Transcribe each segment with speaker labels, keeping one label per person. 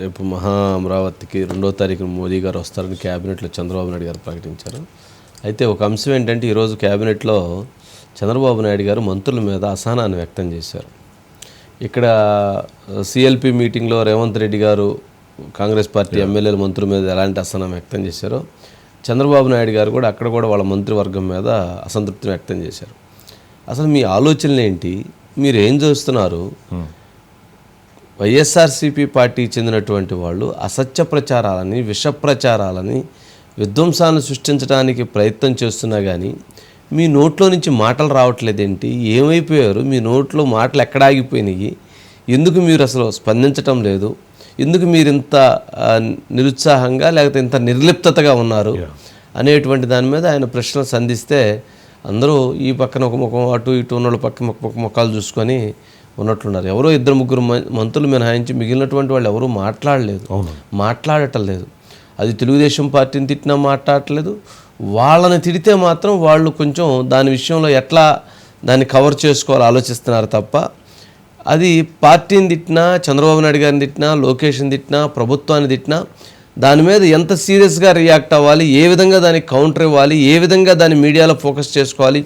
Speaker 1: రేపు మహా అమరావతికి రెండో తారీఖున మోదీ గారు వస్తారని క్యాబినెట్లో చంద్రబాబు నాయుడు గారు ప్రకటించారు. అయితే ఒక అంశం ఏంటంటే ఈరోజు క్యాబినెట్లో చంద్రబాబు నాయుడు గారు మంత్రుల మీద అసహనాన్ని వ్యక్తం చేశారు. ఇక్కడ సిఎల్పి మీటింగ్లో రేవంత్ రెడ్డి గారు కాంగ్రెస్ పార్టీ ఎమ్మెల్యేల మంత్రుల మీద ఎలాంటి అసహనం వ్యక్తం చేశారో చంద్రబాబు నాయుడు గారు కూడా అక్కడ కూడా వాళ్ళ మంత్రివర్గం మీద అసంతృప్తిని వ్యక్తం చేశారు. అసలు మీ ఆలోచనలు ఏంటి? మీరు ఏం చేస్తున్నారు? వైఎస్ఆర్సీపీ పార్టీకి చెందినటువంటి వాళ్ళు అసత్య ప్రచారాలని విష ప్రచారాలని విధ్వంసాన్ని సృష్టించడానికి ప్రయత్నం చేస్తున్నా కానీ మీ నోట్లో నుంచి మాటలు రావట్లేదేంటి? ఏమైపోయారు? మీ నోట్లో మాటలు ఎక్కడ ఆగిపోయినాయి? ఎందుకు మీరు అసలు స్పందించటం లేదు? ఎందుకు మీరు ఇంత నిరుత్సాహంగా లేకపోతే ఇంత నిర్లిప్తతగా ఉన్నారు? అనేటువంటి దాని మీద ఆయన ప్రశ్నలు సంధిస్తే అందరూ ఈ పక్కన ఒక ముఖం అటు ఇటు ఉన్న పక్క ముఖ ముఖాలు చూసుకొని ఉన్నట్లున్నారు. ఎవరో ఇద్దరు ముగ్గురు మంత్రులు మినహాయించి మిగిలినటువంటి వాళ్ళు ఎవరూ మాట్లాడలేదు. మాట్లాడటం లేదు అది తెలుగుదేశం పార్టీని తిట్టినా మాట్లాడట్లేదు. వాళ్ళని తిడితే మాత్రం వాళ్ళు కొంచెం దాని విషయంలో ఎట్లా దాన్ని కవర్ చేసుకోవాలి ఆలోచిస్తున్నారు తప్ప అది పార్టీని తిట్టినా చంద్రబాబు నాయుడు గారిని తిట్టినా లోకేష్ని తిట్టినా ప్రభుత్వాన్ని తిట్టినా దాని మీద ఎంత సీరియస్గా రియాక్ట్ అవ్వాలి ఏ విధంగా దానికి కౌంటర్ ఇవ్వాలి ఏ విధంగా దాన్ని మీడియాలో ఫోకస్ చేసుకోవాలి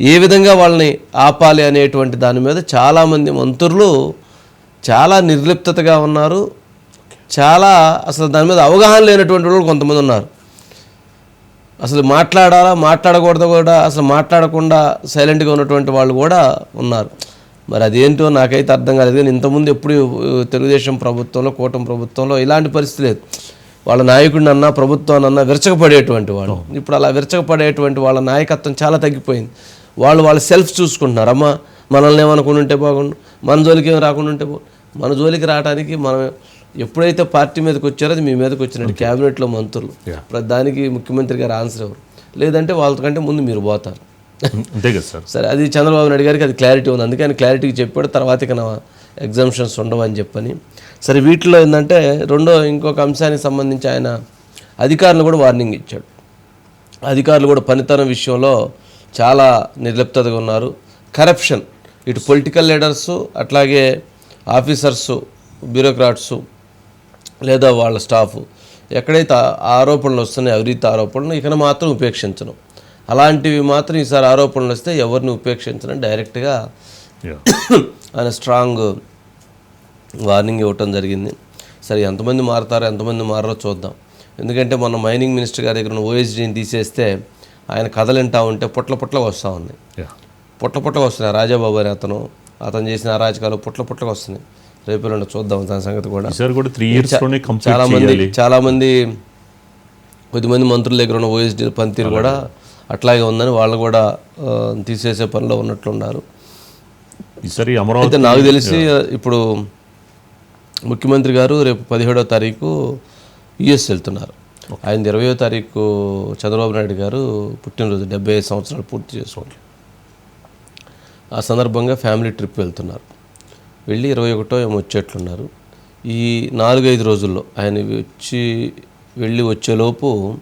Speaker 1: ఏ విధంగా వాళ్ళని ఆపాలి అనేటువంటి దాని మీద చాలామంది మంత్రులు చాలా నిర్లిప్తతగా ఉన్నారు. చాలా అసలు దాని మీద అవగాహన లేనటువంటి వాళ్ళు కొంతమంది ఉన్నారు. అసలు మాట్లాడాలా మాట్లాడకూడదు కూడా అసలు మాట్లాడకుండా సైలెంట్గా ఉన్నటువంటి వాళ్ళు కూడా ఉన్నారు. మరి అదేంటో నాకైతే అర్థం కాలేదు. కానీ ఇంతకుముందు ఎప్పుడు తెలుగుదేశం ప్రభుత్వంలో కూటమి ప్రభుత్వంలో ఇలాంటి పరిస్థితి లేదు. వాళ్ళ నాయకుడిని అన్నా ప్రభుత్వాన్ని అన్నా విరచకపడేటువంటి వాళ్ళు. ఇప్పుడు అలా విరచకపడేటువంటి వాళ్ళ నాయకత్వం చాలా తగ్గిపోయింది. వాళ్ళు వాళ్ళ సెల్ఫ్ చూసుకుంటున్నారు. అమ్మ మనల్ని ఏమనుకుని ఉంటే బాగుండు? మన జోలికి ఏం రాకుండా ఉంటే బాగుండు మన జోలికి రావడానికి మనం ఎప్పుడైతే పార్టీ మీదకి వచ్చారో అది మీ మీదకి వచ్చినట్టు క్యాబినెట్లో మంత్రులు. దానికి ముఖ్యమంత్రి గారు ఆన్సర్ ఎవరు? లేదంటే వాళ్ళకంటే ముందు మీరు పోతారు.
Speaker 2: అంతే కదా సార్.
Speaker 1: సరే అది చంద్రబాబు నాయుడు గారికి అది క్లారిటీ ఉంది. అందుకని క్లారిటీకి చెప్పాడు. తర్వాత ఇక నా ఎగ్జామ్షన్స్ ఉండవని చెప్పని. సరే వీటిలో ఏంటంటే రెండో ఇంకొక అంశానికి సంబంధించి ఆయన అధికారులు కూడా వార్నింగ్ ఇచ్చాడు. అధికారులు కూడా పనితనం విషయంలో చాలా నిర్లిప్తతగా ఉన్నారు. కరప్షన్ ఇటు పొలిటికల్ లీడర్సు అట్లాగే ఆఫీసర్సు బ్యూరోక్రాట్సు లేదా వాళ్ళ స్టాఫ్ ఎక్కడైతే ఆరోపణలు వస్తున్నాయో అవినీతి ఆరోపణలు ఇకన మాత్రం ఉపేక్షించను. అలాంటివి మాత్రం ఈసారి ఆరోపణలు వస్తే ఎవరిని ఉపేక్షించడం డైరెక్ట్గా ఆయన స్ట్రాంగ్ వార్నింగ్ ఇవ్వటం జరిగింది. సరే ఎంతమంది మారుతారో ఎంతమంది మారో చూద్దాం. ఎందుకంటే మన మైనింగ్ మినిస్టర్ గారి దగ్గర ఉన్న ఓఎస్డీని తీసేస్తే ఆయన కథలింటా ఉంటే పుట్ల పుట్ల వస్తూ ఉన్నాయి
Speaker 2: యా.
Speaker 1: పుట్ల పుట్టగా వస్తున్నాయి. రాజాబాబు అని అతను అతను చేసిన అరాజకాలు పుట్ల పుట్టగా వస్తున్నాయి. రేపు ఎల్లుండి చూద్దాం దాని సంగతి కూడా.
Speaker 2: కూడా త్రీ ఇయర్స్
Speaker 1: చాలా మంది చాలా మంది కొద్దిమంది మంత్రుల దగ్గర ఉన్న ఓఎస్డీ పనితీరు కూడా అట్లాగే ఉందని వాళ్ళు కూడా తీసేసే పనిలో ఉన్నట్లున్నారు
Speaker 2: ఈసారి
Speaker 1: అయితే
Speaker 2: అమరావతి
Speaker 1: నాకు తెలిసి ఇప్పుడు ముఖ్యమంత్రి గారు రేపు పదిహేడవ తారీఖు యుఎస్ వెళ్తున్నారు. ఆయన ఇరవయో తారీఖు చంద్రబాబు నాయుడు గారు పుట్టినరోజు డెబ్బై ఐదు సంవత్సరాలు పూర్తి చేసుకోండి ఆ సందర్భంగా ఫ్యామిలీ ట్రిప్ వెళ్తున్నారు. వెళ్ళి ఇరవై ఒకటో ఏమో వచ్చేట్లున్నారు. ఈ నాలుగైదు రోజుల్లో ఆయన వచ్చి వెళ్ళి వచ్చేలోపు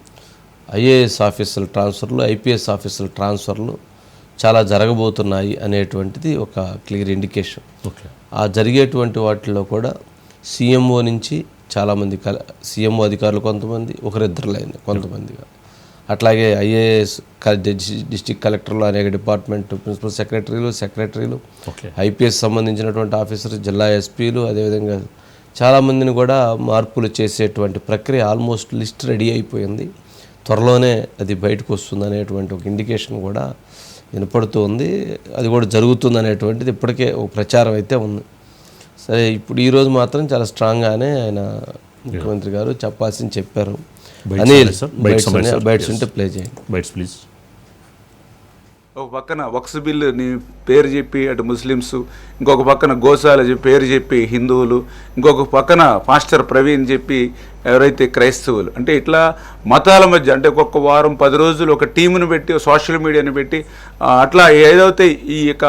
Speaker 1: ఐఏఎస్ ఆఫీసర్ల ట్రాన్స్ఫర్లు ఐపీఎస్ ఆఫీసర్ల ట్రాన్స్ఫర్లు చాలా జరగబోతున్నాయి అనేటువంటిది ఒక క్లియర్ ఇండికేషన్.
Speaker 2: ఓకే.
Speaker 1: ఆ జరిగేటువంటి వాటిల్లో కూడా సీఎంఓ నుంచి చాలామంది కల సీఎంఓ అధికారులు కొంతమంది ఒకరిద్దరు లైన్ కొంతమందిగా. అట్లాగే ఐఏఎస్ డిస్టిక్ కలెక్టర్లు అనేక డిపార్ట్మెంట్ ప్రిన్సిపల్ సెక్రటరీలు సెక్రటరీలు ఐపీఎస్ సంబంధించినటువంటి ఆఫీసర్స్ జిల్లా ఎస్పీలు అదేవిధంగా చాలామందిని కూడా మార్పులు చేసేటువంటి ప్రక్రియ ఆల్మోస్ట్ లిస్ట్ రెడీ అయిపోయింది. త్వరలోనే అది బయటకు వస్తుంది అనేటువంటి ఒక ఇండికేషన్ కూడా వినపడుతూ ఉంది. అది కూడా జరుగుతుంది అనేటువంటిది ఇప్పటికే ఒక ప్రచారం అయితే ఉంది. సరే ఇప్పుడు ఈరోజు మాత్రం చాలా స్ట్రాంగ్గానే ఆయన ముఖ్యమంత్రి గారు చెప్పాల్సింది చెప్పారు. అనిల్? బైట్స్ ఉంటే ప్లే చేయండి.
Speaker 2: బైట్స్ ప్లీజ్
Speaker 3: ఒక పక్కన వక్స్ బిల్లుని పేరు చెప్పి అటు ముస్లిమ్స్ ఇంకొక పక్కన గోశాల పేరు చెప్పి హిందువులు ఇంకొక పక్కన పాస్టర్ ప్రవీణ్ చెప్పి ఎవరైతే క్రైస్తవులు. అంటే ఇట్లా మతాల మధ్య అంటే ఒక్కొక్క వారం పది రోజులు ఒక టీమును పెట్టి సోషల్ మీడియాని పెట్టి అట్లా ఏదైతే ఈ యొక్క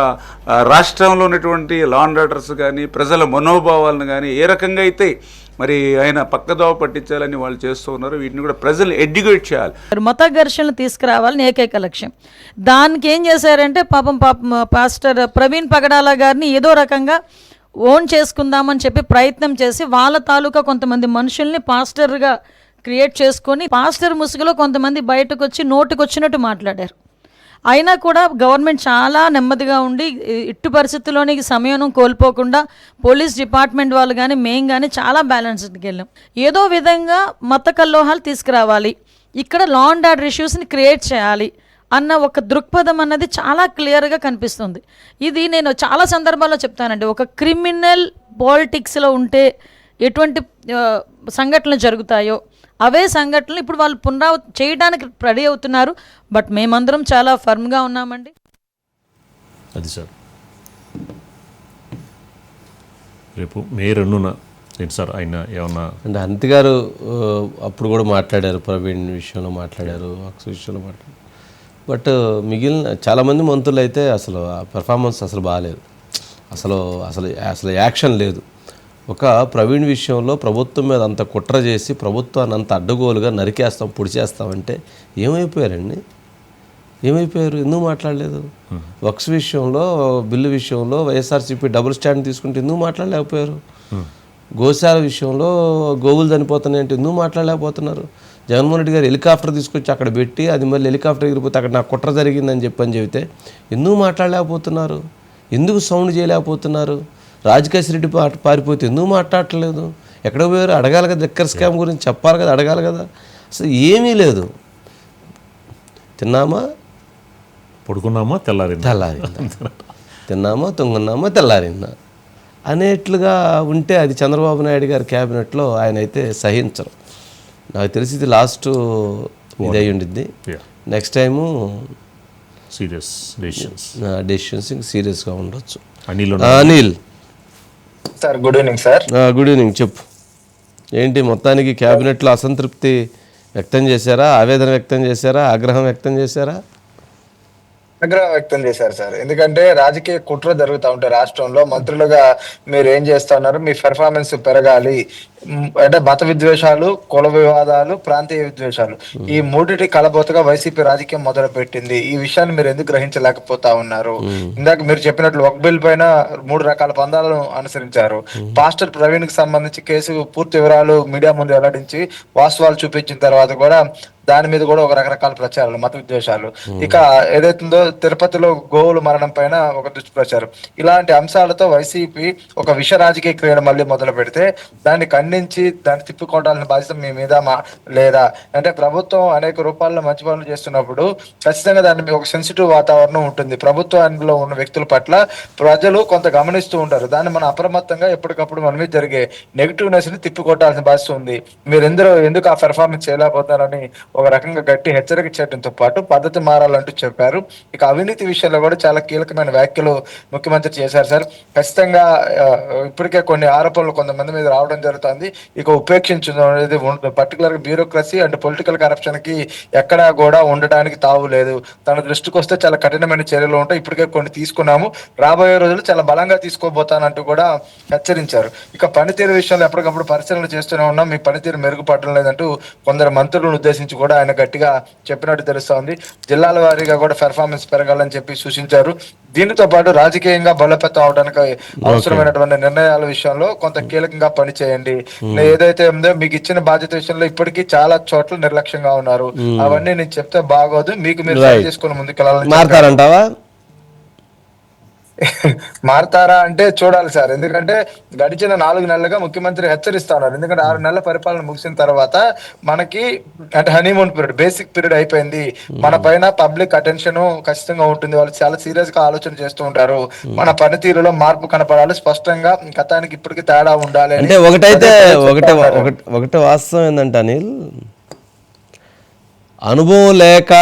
Speaker 3: రాష్ట్రంలో ఉన్నటువంటి లాండ్ ఆర్డర్స్ కానీ ప్రజల మనోభావాలను కానీ ఏ రకంగా అయితే మరి ఆయన పక్కదోవ పట్టించాలని వాళ్ళు చేస్తూ ఉన్నారు. వీటిని కూడా ప్రజలు ఎడ్యుకేట్ చేయాలి.
Speaker 4: మరి మత ఘర్షణలు తీసుకురావాలని ఏకైక లక్ష్యం. దానికి ఏం చేశారంటే పాపం పాపం పాస్టర్ ప్రవీణ్ పగడాల గారిని ఏదో రకంగా ఓన్ చేసుకుందామని చెప్పి ప్రయత్నం చేసి వాళ్ళ తాలూకా కొంతమంది మనుషుల్ని పాస్టర్గా క్రియేట్ చేసుకొని పాస్టర్ ముసుగులో కొంతమంది బయటకు వచ్చి నోటుకు వచ్చినట్టు మాట్లాడారు. అయినా కూడా గవర్నమెంట్ చాలా నెమ్మదిగా ఉండి ఇట్టు పరిస్థితుల్లోని సమయం కోల్పోకుండా పోలీస్ డిపార్ట్మెంట్ వాళ్ళు కానీ మేం కానీ చాలా బ్యాలెన్స్డ్కి వెళ్ళాం. ఏదో విధంగా మత కల్లోహాలు తీసుకురావాలి. ఇక్కడ లా అండ్ ఆర్డర్ ఇష్యూస్ని క్రియేట్ చేయాలి అన్న ఒక దృక్పథం అన్నది చాలా క్లియర్గా కనిపిస్తుంది. ఇది నేను చాలా సందర్భాల్లో చెప్తానండి. ఒక క్రిమినల్ పాలిటిక్స్లో ఉంటే ఎటువంటి సంఘటనలు జరుగుతాయో అవే సంఘటనలు ఇప్పుడు వాళ్ళు పునరావ చేయడానికి రెడీ అవుతున్నారు. బట్ మేమందరం చాలా ఫర్మ్గా ఉన్నామండి.
Speaker 2: అది సార్. రేపు మే రెండున ఏంటి సార్? ఆయన ఏమన్నా
Speaker 1: అంటే హంతి గారు అప్పుడు కూడా మాట్లాడారు. ప్రవీణ్ విషయంలో మాట్లాడారు. అక్స్ విషయంలో మాట్లాడారు. బట్ మిగిలిన చాలామంది మంత్రులు అయితే అసలు ఆ పెర్ఫార్మెన్స్ అసలు బాగాలేదు అసలు అసలు అసలు యాక్షన్ లేదు. ఒక ప్రవీణ్ విషయంలో ప్రభుత్వం మీద అంత కుట్ర చేసి ప్రభుత్వాన్ని అంత అడ్డగోలుగా నరికేస్తాం పొడిచేస్తామంటే ఏమైపోయారండి? ఏమైపోయారు? ఎందుకు మాట్లాడలేదు? వక్స్ విషయంలో బిల్లు విషయంలో వైఎస్ఆర్సీపీ డబుల్ స్టాండ్ తీసుకుంటే ఎందుకు మాట్లాడలేకపోయారు? గోశాల విషయంలో గోవులు చనిపోతున్నాయి అంటే ఎందుకు మాట్లాడలేకపోతున్నారు? జగన్మోహన్ రెడ్డి గారు హెలికాప్టర్ తీసుకొచ్చి అక్కడ పెట్టి అది మళ్ళీ హెలికాప్టర్ ఎగిరిపోతే అక్కడ నాకు కుట్ర జరిగిందని చెప్పని చెబితే ఎందుకు మాట్లాడలేకపోతున్నారు? ఎందుకు సౌండ్ చేయలేకపోతున్నారు? రెడ్డి పా పారిపోతే ఎందుకు మాట్లాడట్లేదు ఎక్కడ పోయారు? అడగాలి కదా దక్కర్ స్కామ్ గురించి చెప్పాలి కదా అడగాలి కదా. అసలు ఏమీ లేదు. తిన్నామా?
Speaker 2: పడుకున్నామా? తెల్లారిందా?
Speaker 1: తెల్లారిందా. తిన్నామా? తుంగున్నామా? తెల్లారిందా? అనేట్లుగా ఉంటే అది చంద్రబాబు నాయుడు గారి క్యాబినెట్లో ఆయన అయితే సహించరు. నాకు తెలిసి ఇది లాస్ట్ ఇది అయి ఉండిద్ది. Next time
Speaker 2: serious decisions
Speaker 1: decisions సీరియస్గా ఉండొచ్చు.
Speaker 2: Anil
Speaker 1: Anil.
Speaker 5: Sir good evening sir
Speaker 1: good evening చెప్పు. ఏంటి మొత్తానికి క్యాబినెట్లో అసంతృప్తి వ్యక్తం చేశారా? ఆవేదన వ్యక్తం చేశారా? ఆగ్రహం వ్యక్తం చేశారా?
Speaker 5: ఆగ్రహం వ్యక్తం చేశారు సార్. ఎందుకంటే రాజకీయ కుట్ర జరుగుతూ ఉంటాయి రాష్ట్రంలో మంత్రులుగా మీరు ఏం చేస్తా ఉన్నారు? మీ పెర్ఫార్మెన్స్ పెరగాలి. అంటే మత విద్వేషాలు కుల వివాదాలు ప్రాంతీయ విద్వేషాలు. ఈ మూడిటి కలబోతగా వైసీపీ రాజకీయం మొదలు పెట్టింది ఈ విషయాన్ని మీరు ఎందుకు గ్రహించలేకపోతా ఉన్నారు? ఇందాక మీరు చెప్పినట్లు ఒక బిల్ పైన మూడు రకాల పందాలను అనుసరించారు. పాస్టర్ ప్రవీణ్కి సంబంధించి కేసు పూర్తి వివరాలు మీడియా ముందు వెల్లడించి వాస్తవాలు చూపించిన తర్వాత కూడా దాని మీద కూడా ఒక రకరకాల ప్రచారాలు మత విద్వేషాలు. ఇక ఏదైతుందో తిరుపతిలో గోవుల మరణం పైన ఒక దుష్ప్రచారం. ఇలాంటి అంశాలతో వైసీపీ ఒక విష రాజకీయ క్రియను మళ్ళీ మొదలు పెడితే దాన్ని ఖండించి దాన్ని తిప్పికొట్టాల్సిన బాధ్యత మీ మీద మా లేదా? అంటే ప్రభుత్వం అనేక రూపాల్లో మంచి పనులు చేస్తున్నప్పుడు ఖచ్చితంగా దాని మీద ఒక సెన్సిటివ్ వాతావరణం ఉంటుంది. ప్రభుత్వంలో ఉన్న వ్యక్తుల పట్ల ప్రజలు కొంత గమనిస్తూ ఉంటారు. దాన్ని మనం అప్రమత్తంగా ఎప్పటికప్పుడు మన మీద జరిగే నెగిటివ్నెస్ని తిప్పికొట్టాల్సిన బాధ్యత ఉంది. మీరు ఎందరో ఎందుకు ఆ పెర్ఫార్మెన్స్ చేయలేకపోతున్నారని ఒక రకంగా గట్టి హెచ్చరిక చేయడంతో పాటు పద్ధతి మారాలంటూ చెప్పారు. ఇక అవినీతి విషయంలో కూడా చాలా కీలకమైన వ్యాఖ్యలు ముఖ్యమంత్రి చేశారు సార్. ఖచ్చితంగా ఇప్పటికే కొన్ని ఆరోపణలు కొంతమంది మీద రావడం జరుగుతుంది. ఇక ఉపేక్షించడం అనేది పర్టికులర్గా బ్యూరోక్రసీ అండ్ పొలిటికల్ కరప్షన్కి ఎక్కడా కూడా ఉండడానికి తావు లేదు. తన దృష్టికి వస్తే చాలా కఠినమైన చర్యలు ఉంటాయి. ఇప్పటికే కొన్ని తీసుకున్నాము. రాబోయే రోజులు చాలా బలంగా తీసుకోబోతానంటూ కూడా హెచ్చరించారు. ఇక పనితీరు విషయంలో ఎప్పటికప్పుడు పరిశీలన చేస్తూనే ఉన్నాం. మీ పనితీరు మెరుగుపడడం లేదంటూ కొందరు మంత్రులను ఉద్దేశించి కూడా ఆయన గట్టిగా చెప్పినట్టు తెలుస్తోంది. జిల్లాల వారీగా కూడా పెర్ఫార్మెన్స్ పెరగాలని చెప్పి సూచించారు. దీనితో పాటు రాజకీయంగా బలోపేతం అవడానికి అవసరమైనటువంటి నిర్ణయాల విషయంలో కొంత కీలకంగా పనిచేయండి. ఏదైతే ఉందో మీకు ఇచ్చిన బాధ్యత విషయంలో ఇప్పటికీ చాలా చోట్ల నిర్లక్ష్యంగా ఉన్నారు. అవన్నీ నేను చెప్తే బాగోదు. మీకు మీరు. చేసుకుని ముందుకెళ్ళాలని
Speaker 1: మారతారంటావా?
Speaker 5: మారతారా అంటే చూడాలి సార్. ఎందుకంటే గడిచిన నాలుగు నెలలుగా ముఖ్యమంత్రి హెచ్చరిస్తా ఉన్నారు. ఎందుకంటే ఆరు నెలల పరిపాలన ముగిసిన తర్వాత మనకి అంటే హనీమూన్ పీరియడ్ బేసిక్ పీరియడ్ అయిపోయింది. మన పైన పబ్లిక్ అటెన్షన్ ఖచ్చితంగా ఉంటుంది. వాళ్ళు చాలా సీరియస్గా ఆలోచన చేస్తూ ఉంటారు. మన పనితీరులో మార్పు కనపడాలి. స్పష్టంగా గతానికి ఇప్పటికి తేడా ఉండాలి
Speaker 1: అంటే ఒకటైతే ఒకటే వాస్తవం ఏంటంటే అనిల్ అనుభవం లేక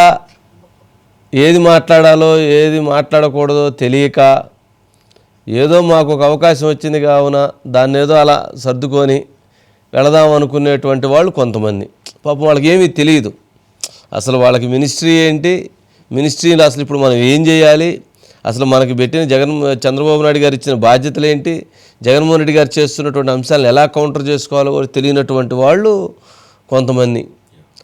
Speaker 1: ఏది మాట్లాడాలో ఏది మాట్లాడకూడదో తెలియక ఏదో మాకు ఒక అవకాశం వచ్చింది కావున దాన్ని ఏదో అలా సర్దుకొని వెళదాం అనుకునేటువంటి వాళ్ళు కొంతమంది. పాపం వాళ్ళకి ఏమీ తెలియదు. అసలు వాళ్ళకి మినిస్ట్రీ ఏంటి? మినిస్ట్రీలో అసలు ఇప్పుడు మనం ఏం చేయాలి? అసలు మనకి పెట్టిన జగన్ చంద్రబాబు నాయుడు గారు ఇచ్చిన బాధ్యతలు ఏంటి? జగన్మోహన్ రెడ్డి గారు చేస్తున్నటువంటి అంశాలను ఎలా కౌంటర్ చేసుకోవాలో తెలియనటువంటి వాళ్ళు కొంతమంది.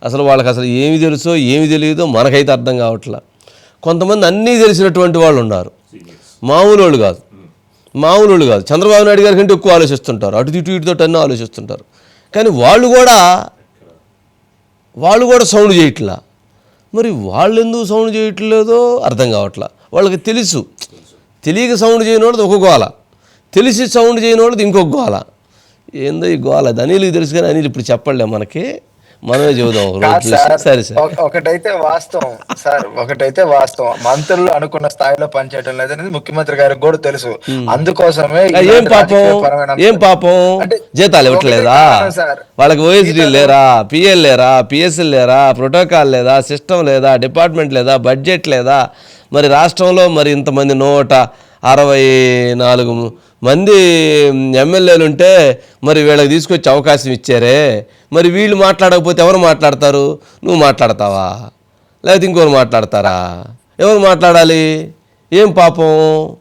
Speaker 1: అసలు వాళ్ళకి అసలు ఏమి తెలుసో ఏమి తెలియదో మనకైతే అర్థం కావట్లా. కొంతమంది అన్నీ తెలిసినటువంటి వాళ్ళు ఉన్నారు. మామూలు వాళ్ళు కాదు. మామూలు వాళ్ళు కాదు. చంద్రబాబు నాయుడు గారి కంటే ఎక్కువ ఆలోచిస్తుంటారు. అటు ఇటు ఇటుతో అన్నీ ఆలోచిస్తుంటారు. కానీ వాళ్ళు కూడా వాళ్ళు కూడా సౌండ్ చేయట్లా. మరి వాళ్ళు ఎందుకు సౌండ్ చేయట్లేదో అర్థం కావట్లా. వాళ్ళకి తెలుసు. తెలియక సౌండ్ చేయని వాళ్ళది ఒక గోల. తెలిసి సౌండ్ చేయని వాళ్ళది ఇంకొక గోల. ఏందో ఈ గోల. అది అనిల్కి తెలుసు కానీ అనిల్ ఇప్పుడు చెప్పలే మనకి. మనమే చెబుదాం చూసి.
Speaker 5: సార్
Speaker 1: సరే సార్.
Speaker 5: ఒక- ఒకటైతే వాస్తవం సార్ ఒకటైతే వాస్తవం. మంత్రులు అనుకున్న స్థాయిలో పనిచేయడం లేదనేది ముఖ్యమంత్రి గారికి కూడా తెలుసు. అందుకోసమే
Speaker 1: ఏం పాపం? ఏం పాపం? జీతాలు ఇవ్వట్లేదా. వాళ్ళకి ఓఎస్డీ లేరా? పిఎల్ లేరా? పిఎస్ఎల్ లేరా? ప్రోటోకాల్ లేదా? సిస్టమ్ లేదా? డిపార్ట్మెంట్ లేదా? బడ్జెట్ లేదా? మరి రాష్ట్రంలో మరి ఇంతమంది నూట అరవై నాలుగు మంది ఎమ్మెల్యేలు ఉంటే మరి వీళ్ళకి తీసుకొచ్చి అవకాశం ఇచ్చారే. మరి వీళ్ళు మాట్లాడకపోతే ఎవరు మాట్లాడతారు? నువ్వు మాట్లాడతావా? లేకపోతే ఇంకోరు మాట్లాడతారా? ఎవరు మాట్లాడాలి? ఏం పాపం?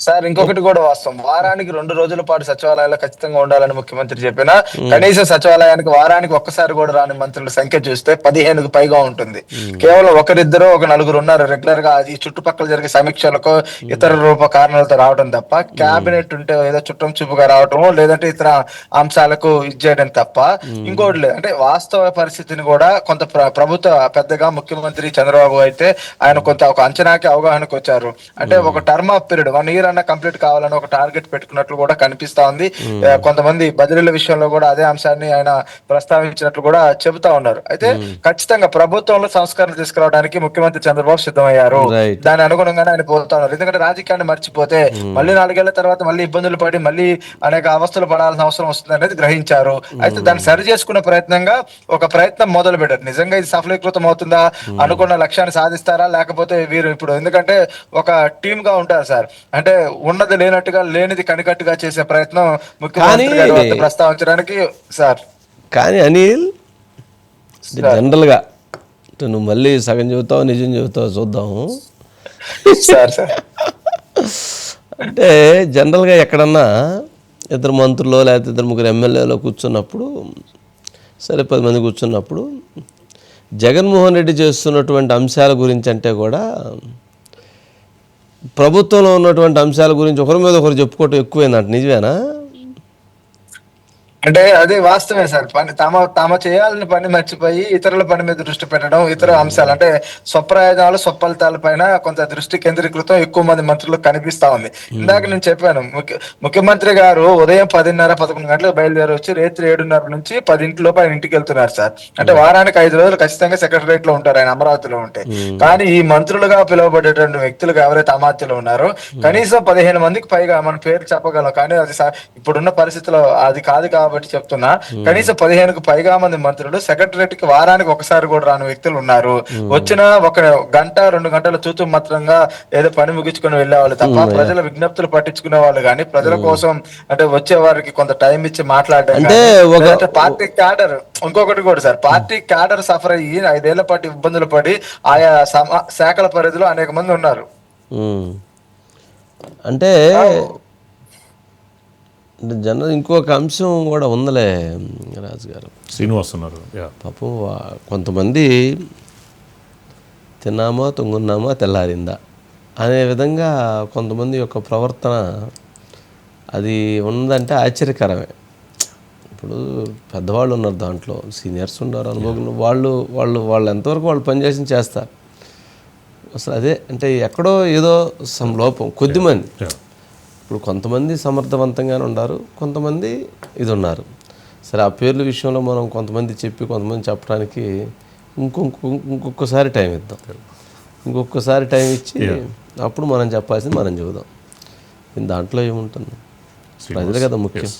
Speaker 5: సార్ ఇంకొకటి కూడా వాస్తవం. వారానికి రెండు రోజుల పాటు సచివాలయాల్లో ఖచ్చితంగా ఉండాలని ముఖ్యమంత్రి చెప్పిన కనీసం సచివాలయానికి వారానికి ఒక్కసారి కూడా రాని మంత్రుల సంఖ్య చూస్తే పదిహేనుకు పైగా ఉంటుంది. కేవలం ఒకరిద్దరు ఒక నలుగురు ఉన్నారు. రెగ్యులర్గా ఈ చుట్టుపక్కల జరిగే సమీక్షలకు ఇతర రూప కారణాలతో రావడం తప్ప కేబినెట్ ఉంటే ఏదో చుట్టం చూపుగా రావటం లేదంటే ఇతర అంశాలకు ఇచ్చేయడం తప్ప ఇంకోటి లేదు. అంటే వాస్తవ పరిస్థితిని కూడా కొంత ప్ర- ప్రభుత్వ పెద్దగా ముఖ్యమంత్రి చంద్రబాబు అయితే ఆయన కొంత ఒక అంచనాకి అవగాహనకు వచ్చారు. అంటే ఒక term of period one year అన్న కంప్లీట్ కావాలని ఒక టార్గెట్ పెట్టుకున్నట్లు కూడా కనిపిస్తా ఉంది. ఆ, కొంతమంది బదిలీల విషయంలో కూడా అదే అంశాన్ని ఆయన ప్రస్తావించినట్లు కూడా చెబుతా ఉన్నారు. అయితే ఖచ్చితంగా ప్రభుత్వంలో సంస్కరణ తీసుకురావడానికి ముఖ్యమంత్రి చంద్రబాబు సిద్ధమయ్యారు. దాని అనుగుణంగానే ఆయన పోతా ఉన్నారు. ఎందుకంటే రాజకీయాన్ని మర్చిపోతే మళ్ళీ నాలుగేళ్ళ తర్వాత మళ్ళీ ఇబ్బందులు పడి మళ్ళీ అనేక అవస్థలు పడాల్సిన అవసరం వస్తుంది అనేది గ్రహించారు. అయితే దాన్ని సరి చేసుకునే ప్రయత్నంగా ఒక ప్రయత్నం మొదలు పెట్టారు నిజంగా ఇది సఫలీకృతం అవుతుందా అనుకున్న లక్ష్యాన్ని సాధిస్తారా? లేకపోతే వీరు ఇప్పుడు ఎందుకంటే ఒక టీమ్గా ఉంటారు సార్. అంటే ఉన్నది లేనట్టుగా లేనిది కనికట్టుగా చేసే ప్రయత్నం ముఖ్యమంత్రి గారి ప్రస్తావించడానికి సార్.
Speaker 1: కానీ అనిల్ జనరల్గా. నువ్వు మళ్ళీ సగం చెబుతావు నిజం చెబుతావు చూద్దాము
Speaker 5: సార్ సార్.
Speaker 1: అంటే జనరల్గా ఎక్కడన్నా ఇద్దరు మంత్రులు లేకపోతే ఇద్దరు ముగ్గురు ఎమ్మెల్యేలో కూర్చున్నప్పుడు సరే పది మంది కూర్చున్నప్పుడు జగన్మోహన్ రెడ్డి చేస్తున్నటువంటి అంశాల గురించి అంటే కూడా ప్రభుత్వంలో ఉన్నటువంటి అంశాల గురించి ఒకరి మీద ఒకరు చెప్పుకోవటం ఎక్కువైందంట. నిజమేనా?
Speaker 5: అంటే అదే వాస్తవమే సార్. పని తమ తమ చేయాలని పని మర్చిపోయి ఇతరుల పని మీద దృష్టి పెట్టడం ఇతర అంశాలు. అంటే స్వప్రయోజనాలు స్వఫలితాల పైన కొంత దృష్టి కేంద్రీకృతం ఎక్కువ మంది మంత్రులకు కనిపిస్తా ఉంది. ఇందాక నేను చెప్పాను ముఖ్య ముఖ్యమంత్రి గారు ఉదయం పదిన్నర పదకొండు గంటలకు బయలుదేరి వచ్చి రాత్రి ఏడున్నర నుంచి పదింటిలోపు ఆయన ఇంటికి వెళ్తున్నారు సార్. అంటే వారానికి ఐదు రోజులు ఖచ్చితంగా సెక్రటరియట్లో ఉంటారు ఆయన అమరావతిలో ఉంటే. కానీ ఈ మంత్రులుగా పిలువబడేటువంటి వ్యక్తులుగా ఎవరైతే అమాత్యులు ఉన్నారో కనీసం పదిహేను మందికి పైగా మన పేరు చెప్పగలం. కానీ అది ఇప్పుడున్న పరిస్థితిలో అది కాదు కాబట్టి చెప్తున్నా. కనీసం పదిహేనుకు పైగా మంది మంత్రులు సెక్రటరియట్కి వారానికి ఒకసారి కూడా రాని వ్యక్తులు ఉన్నారు. వచ్చిన ఒక గంట రెండు గంటల తూతు మాత్రంగా ఏదో పని ముగించుకుని వెళ్ళేవాళ్ళు తప్ప ప్రజల విజ్ఞప్తులు పట్టించుకునే వాళ్ళు కానీ ప్రజల కోసం అంటే వచ్చే వారికి కొంత టైం ఇచ్చి మాట్లాడడం పార్టీ క్యాడర్ ఇంకొకటి కూడా సార్ పార్టీ క్యాడర్ సఫర్ అయ్యి ఐదేళ్ళ పాటు ఇబ్బందులు పడి ఆయా శాఖల పరిధిలో అనేక మంది ఉన్నారు.
Speaker 1: అంటే అంటే జనరల్ ఇంకొక అంశం కూడా ఉందిలే రాజు గారు
Speaker 2: శ్రీనివాస్ ఉన్నారు.
Speaker 1: పాపం కొంతమంది తిన్నామా తుంగున్నామా తెల్లారిందా అనే విధంగా కొంతమంది యొక్క ప్రవర్తన అది ఉందంటే ఆశ్చర్యకరమే. ఇప్పుడు పెద్దవాళ్ళు ఉన్నారు దాంట్లో సీనియర్స్ ఉన్నారు అనుభవం వాళ్ళు వాళ్ళు వాళ్ళు ఎంతవరకు వాళ్ళు పనిచేసి చేస్తారు. అసలు అదే అంటే ఎక్కడో ఏదో some లోపం కొద్దిమంది ఇప్పుడు కొంతమంది సమర్థవంతంగానే ఉన్నారు కొంతమంది ఇది ఉన్నారు సరే ఆ పేర్ల విషయంలో మనం కొంతమంది చెప్పి కొంతమంది చెప్పడానికి ఇంకొక ఇంకొకసారి టైం ఇద్దాం. ఇంకొకసారి టైం ఇచ్చి అప్పుడు మనం చెప్పాల్సింది మనం చెబుదాం. దాంట్లో ఏముంటుంది? ప్రజలు కదా ముఖ్యం.